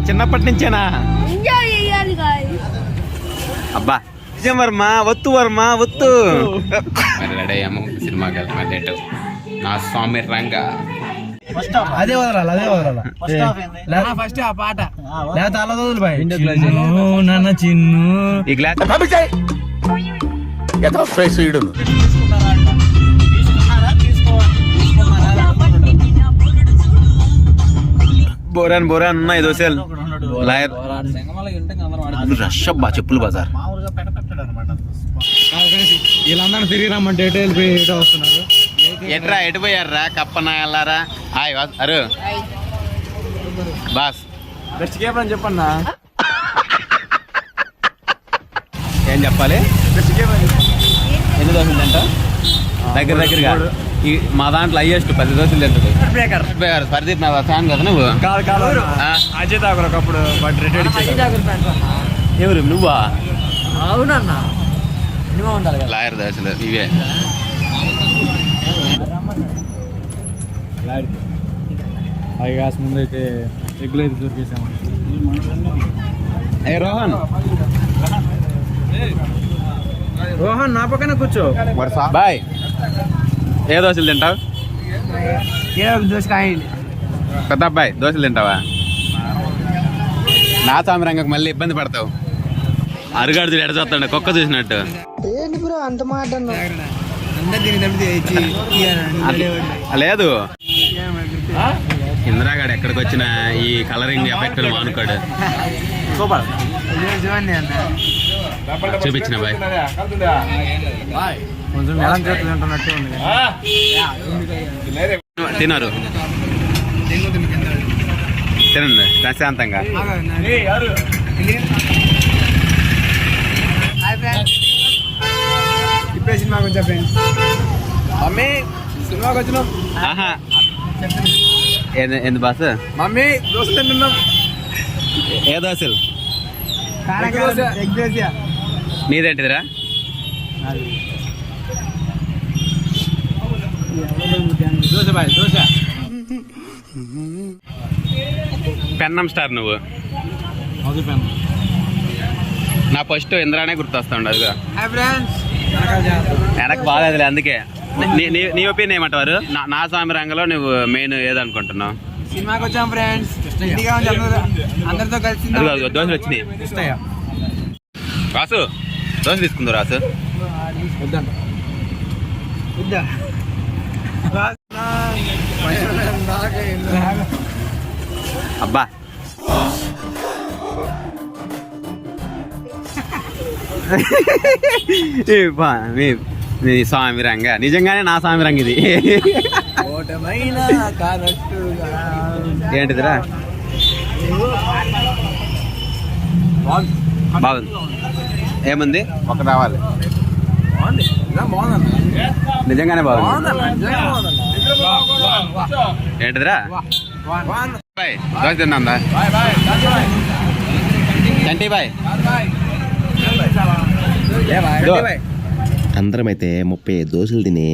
చిన్నప్పటి నుంచేనా అబ్బా. నిజం వర్మ ఒత్తు వర్మ ఒత్తు డేట్ నా స్వామి రంగా. అదే వదలాలి అదే వదలాలి. ఫస్ట్ ఆ పాట. లేకపోతే అలా వదులు బాయ్. చిన్ను నాన్న చిన్ను. ఈ గ్లాస్ బోరాన్ బోరాన్ ఉన్నాయి దోశలు. లాయర్. రష్ అబ్బా చెప్పులు బజార్. వీళ్ళందరూ తిరిగి రమ్మంటే ఎటు వెళ్ళిపోయి ఎటు వస్తున్నారు. ఎట్రా ఎటు పోయారా కప్పన వెళ్ళారా హాయ్ వాస్ అరు. బాస్. బెస్ట్ కేప్ అని చెప్పన్నా? ఏం చెప్పాలి? ఎన్ని దోశలు దగ్గర దగ్గరగా? ఈ మా దాంట్లో హైయెస్ట్ పది దోశలు తింటుంది బేకర్. పరిదీప్ నా ఫ్యాన్ కదా నువ్వు? కాదు కాదు? అజయ్ ఠాకూర్ ఒకప్పుడు బట్ రిటైర్డ్ ఎవరు? నువ్వా? అవునన్నా. సినిమా ఉండాలి కదా. లాయర్ దోశలు ఇవే. అవి కాస్త ముందు అయితే ఎగ్గులు అయితే దొరికేసాము ఏ రోహన్? రోహన్ నా పక్కన కూర్చో. బాయ్. ఏ దోశలు తింటావు? ఏ ఒక దోశ కాయండి. పెద్ద అబ్బాయి దోశలు తింటావా? నా సామిరంగకు మళ్ళీ ఇబ్బంది పడతావు. అరుగాడు ఎడ చూస్తాడు? కుక్క చూసినట్టు. లేదు. ఇందిరాగాడు ఎక్కడికి వచ్చినా ఈ కలరింగ్ ఎఫెక్ట్ మానుకోడు. చూపించిన బాయ్. కొంచెం ఎలా చేతులు ఉంటున్నట్టే ఉంది తినరు. తినండి ప్రశాంతంగా. ఇప్పుడే సినిమా కొంచెం ఫ్రెండ్స్? మమ్మీ సినిమాకి వచ్చినాం. ఆహా. ఏంది బాస్? మమ్మీ దోశ తింటున్నాం. ఏ దోశలు? ఎగ్ దోశ. నీదేంటిదిరా దోశ బాయ్ దోశ పెన్నం స్టార్ నువ్వు. నా ఫస్ట్ ఇంద్రానే గుర్తొస్తాడు అదిగా. Hi friends. వెనక్కి బాగాలేదులే అందుకే. నీ- ఒపీనియన్ ఏమంటారు నా నా స్వామి రంగంలో నువ్వు మెయిన్ ఏదనుకుంటున్నావు? సినిమాకి వచ్చాం ఫ్రెండ్స్. అందరితో కలిసి దోశలు వచ్చినాయి. రాసు దోశ తీసుకుందు రాసు. వద్దా? అబ్బా. మీ- స్వామి రంగ. నిజంగానే నా స్వామి రంగ ఇది. ఓటమైన కానట్టుగా. ఏంటిదిరా? బాగుంది. ఏముంది? ఒక రావాలి. నిజంగానే బాగుంది. ఏంటిదిరా? దోశ తిన్నాందా? చంటి బాయ్. దో. అందరమైతే ముప్పై ఐదు దోశలు తిని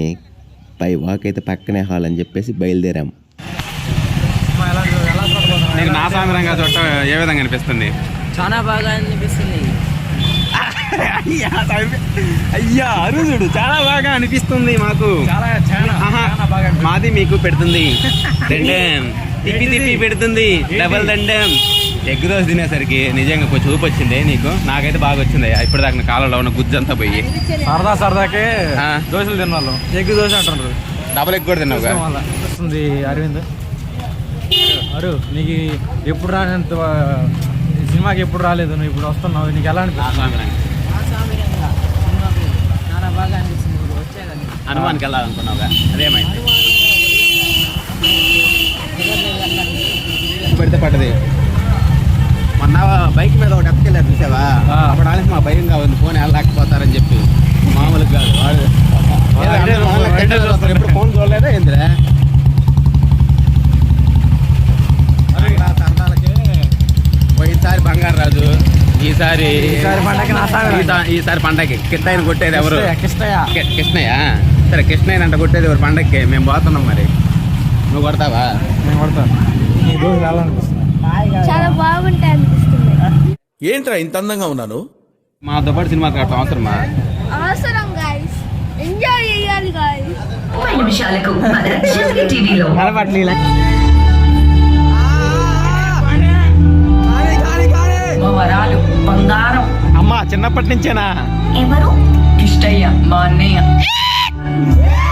పై వాక్ అయితే పక్కనే హాల్ అని చెప్పేసి బయలుదేరాం. నీకు నా స్వామి రంగ చోట ఏ విధంగా అనిపిస్తుంది? చాలా బాగా అనిపిస్తుంది. అయ్యా అరుదుడు చాలా బాగా అనిపిస్తుంది మాకు. చాలా చాలా బాగా మాది మీకు పెడుతుంది. దండం. తిప్పి తిప్పి పెడుతుంది. డబల్ దండం. ఎగ్ దోశ తినేసరికి నిజంగా కొంచెం ఊపి వచ్చింది నీకు? నాకైతే బాగా వచ్చింది. ఇప్పుడు దాకా కాలంలో ఉన్న గుజ్జు అంతా పోయి. సరదా సరదాకే. దోశలు తిన్నాళ్ళు ఎగ్ దోశ అంటున్నారు. డబల్ ఎగ్ కూడా తిన్నావుగా? వల్ల వస్తుంది అరవింద్. అరు నీకు ఎప్పుడు రానంత సినిమాకి ఎప్పుడు రాలేదు. నువ్వు ఇప్పుడు వస్తున్నావు. నీకు ఎలా అనిపిస్తుంది స్వామి రంగ చాలా బాగా అనిపిస్తుంది ఇప్పుడు వచ్చే కానీ హనుమాన్కి వెళ్ళాలనుకున్నావుగా అదేమైంది? పెడితే పడ్డది. మొన్న బైక్ మీద ఒకటి ఎత్తుకెళ్ళారు చూసావా? ఆ. అప్పుడు వాళ్ళకి మా భయంగా ఉంది ఫోన్ వెళ్ళలేకపోతారని చెప్పి. మామూలుగా కాదు వాడు. ఎప్పుడు ఫోన్ చూడలేదా ఏందిరా? పోయినసారి బంగారు రాజు ఈసారి ఈసారి పండగకి ఈసారి పండగకి కిట్టయ్యని కొట్టేది ఎవరు? కిష్టయ్య కి- కృష్ణయ్య సరే కృష్ణయ్య అంట కొట్టేది ఎవరు? పండగకి మేము పోతున్నాం మరి. నువ్వు కొడతావా? నేను కొడతాను చాలా బాగుంటాయి అనిపిస్తుంది. ఏంట్రా ఇంత అందంగా ఉన్నాను? మా దుబాటి సినిమా కట్టడం అవసరమా? అవసరం గాయస్ ఎంజాయ్ చేయాలి గాయస్ ముప్పై నిమిషాలకు మన శక్తి టీవీలో. మా వరాలు బంగారం. అమ్మా చిన్నప్పటి నుంచేనా? ఎవరు? కిష్టయ్య మా అన్నయ్య. Yeah!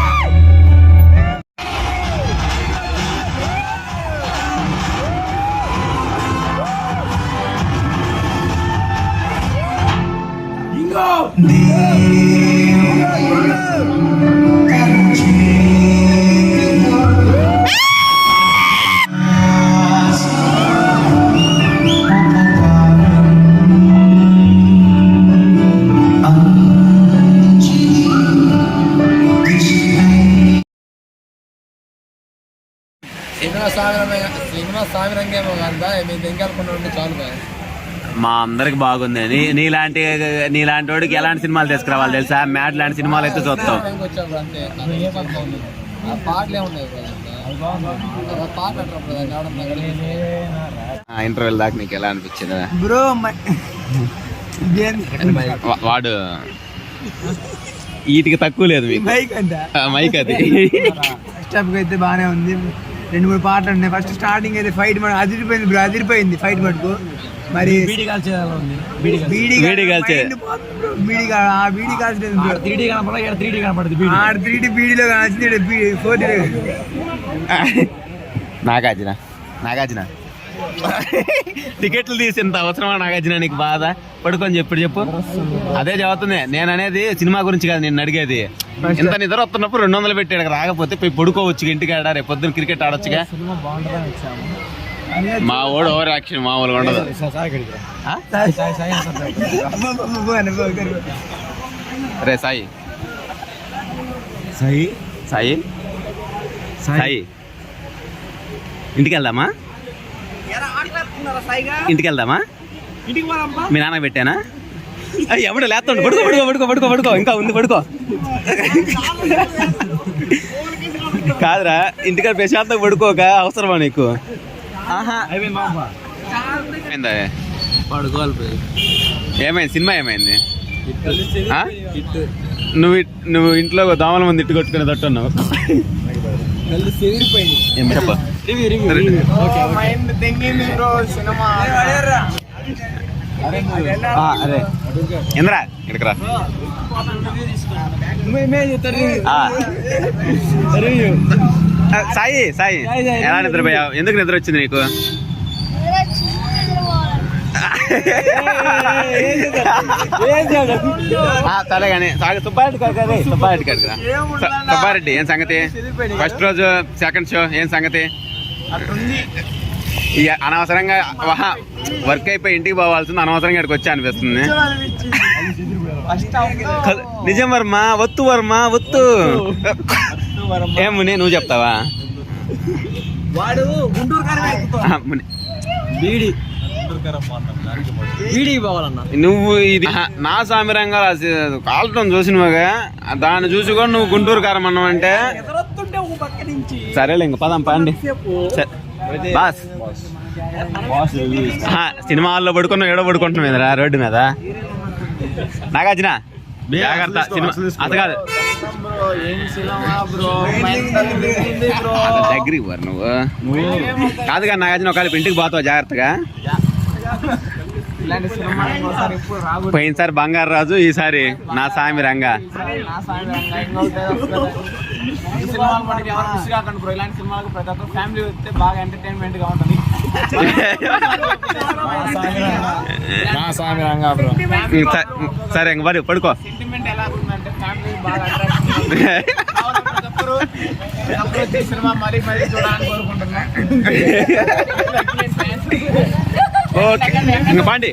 సినిమా కాదు చాలు బాయ్ మా అందరికి బాగుంది. నీ నీలాంటి నీలాంటి వాడికి ఎలాంటి సినిమాలు తీసుకురావాలి తెలుసా? మ్యాట్ లాంటి సినిమాలు అయితే చూస్తాం. ఇంటర్వెల్ దాకా నీకు ఎలా అనిపించింది? బ్రో వాడు వీటికి తక్కువ లేదు మీకు. బైక్ అంట. ఆ, మైక్ అది. హాఫ్ అయితే బాగానే ఉంది. రెండు మూడు పాటలు ఉన్నాయి. ఫస్ట్ స్టార్టింగ్ అయితే ఫైట్ మన అదిరిపోయింది బ్రో అదిరిపోయింది ఫైట్ మటుకు. మరి బీడి ఉంది. బీడి బీడీ కాల్చే. బీడీ కా- ఆ బీడీ కాల్చలేదు బ్రో త్రీ డీ కనపడాలి ఇక్కడ త్రీ డీ కనపడుతుంది బీడి. ఆడ త్రీ డి బీడీలో కాల్చింది ఫోర్ నాగార్జున. నాగార్జున. టికెట్లు తీసేంత అవసరమా నాగార్జున? నీకు బాధ? పడుకొని చెప్పు చెప్పు. అదే చదువుతుంది. నేను అనేది సినిమా గురించి కాదు నేను అడిగేది. ఇంత నిద్ర వస్తున్నప్పుడు రెండు వందలు పెట్టి ఈడకి రాకపోతే పోయి పడుకోవచ్చు ఇంటికి ఆడ రేపు పొద్దున్న క్రికెట్ ఆడొచ్చుగా. మా ఓడు ఓవర్ యాక్షన్ మామూలుగా ఉండదు. రే. సాయి? సాయి? సాయి. సాయి. ఇంటికి వెళ్దామా? ఇంటికి వెళ్దామా మీ నాన్న పెట్టానా? అయ్యి ఎవడు లేస్తాడు? పడుకో పడుకో పడుకో పడుకో పడుకో. ఇంకా ఉంది పడుకో. కాదురా ఇంటికాడ ప్రశాంతంగా పడుకోక అవసరమా నీకు? ఏమైందా పడుకోవాలి. పోయి ఏమైంది? సినిమా ఏమైంది? నువ్వు ఇట్- నువ్వు ఇంట్లో దోమల మంది ఇట్టు కొట్టుకునే తట్టు ఉన్నావు ఏం చెప్పు? ఆ, అరే. ఇంద్రా ఇక్కడికి రా. సాయి సాయి. ఎలా నిద్రపోయావు? ఎందుకు నిద్ర వచ్చింది నీకు? ఆ, సరే కానీ సాగు సుబ్బారెడ్డి సుబ్బారెడ్డి సుబ్బారెడ్డి ఏం సంగతి? ఫస్ట్ రోజు సెకండ్ షో ఏం సంగతి? ఇక అనవసరంగా వహా వర్క్ అయిపోయి ఇంటికి పోవాల్సింది అనవసరంగా ఇక్కడికి వచ్చి అనిపిస్తుంది. నిజం వర్మ ఒత్తు వర్మ ఒత్తు. ఏం ముని నువ్వు చెప్తావా? వాడు గుంటూరు. బీడి. పోవాలన్నా. నువ్వు ఇది నా సామిరంగా కాలటం చూసినవుగా? దాన్ని చూసి కూడా నువ్వు గుంటూరు కారం అన్నావు అంటే సరేలే ఇంక పదం పండి. బాస్. సినిమా హాల్లో పడుకున్నావు ఏడో పడుకుంటున్నావు మీదరా రోడ్డు మీద? నాగార్జున జాగ్రత్త సినిమా అది కాదు. అది దగ్గరికి పోరు నువ్వు? కాదు కానీ నాగార్జున ఒకవేళ ఇంటికి పోతావు జాగ్రత్తగా? పోయినసారి బంగారు రాజు ఈసారి నా సామి రంగా. నా సాయం రంగా. ఇంకొకటి వస్తుంది. ఈ సినిమాలు మనకి ఎవరు మిస్ కాకండి బ్రో. ఇలాంటి సినిమాలకు ప్రతి ఒక్క ఫ్యామిలీ వస్తే బాగా ఎంటర్టైన్మెంట్గా ఉంటుంది సరే మరి పడుకో. సెంటిమెంట్ ఎలా ఉందంటే ఫ్యామిలీ బాగా అట్రాక్ట్ ఒక్కరు వచ్చి సినిమా మరీ మరీ చూడాలని కోరుకుంటున్నా. ఓకే. ఇంకా పండి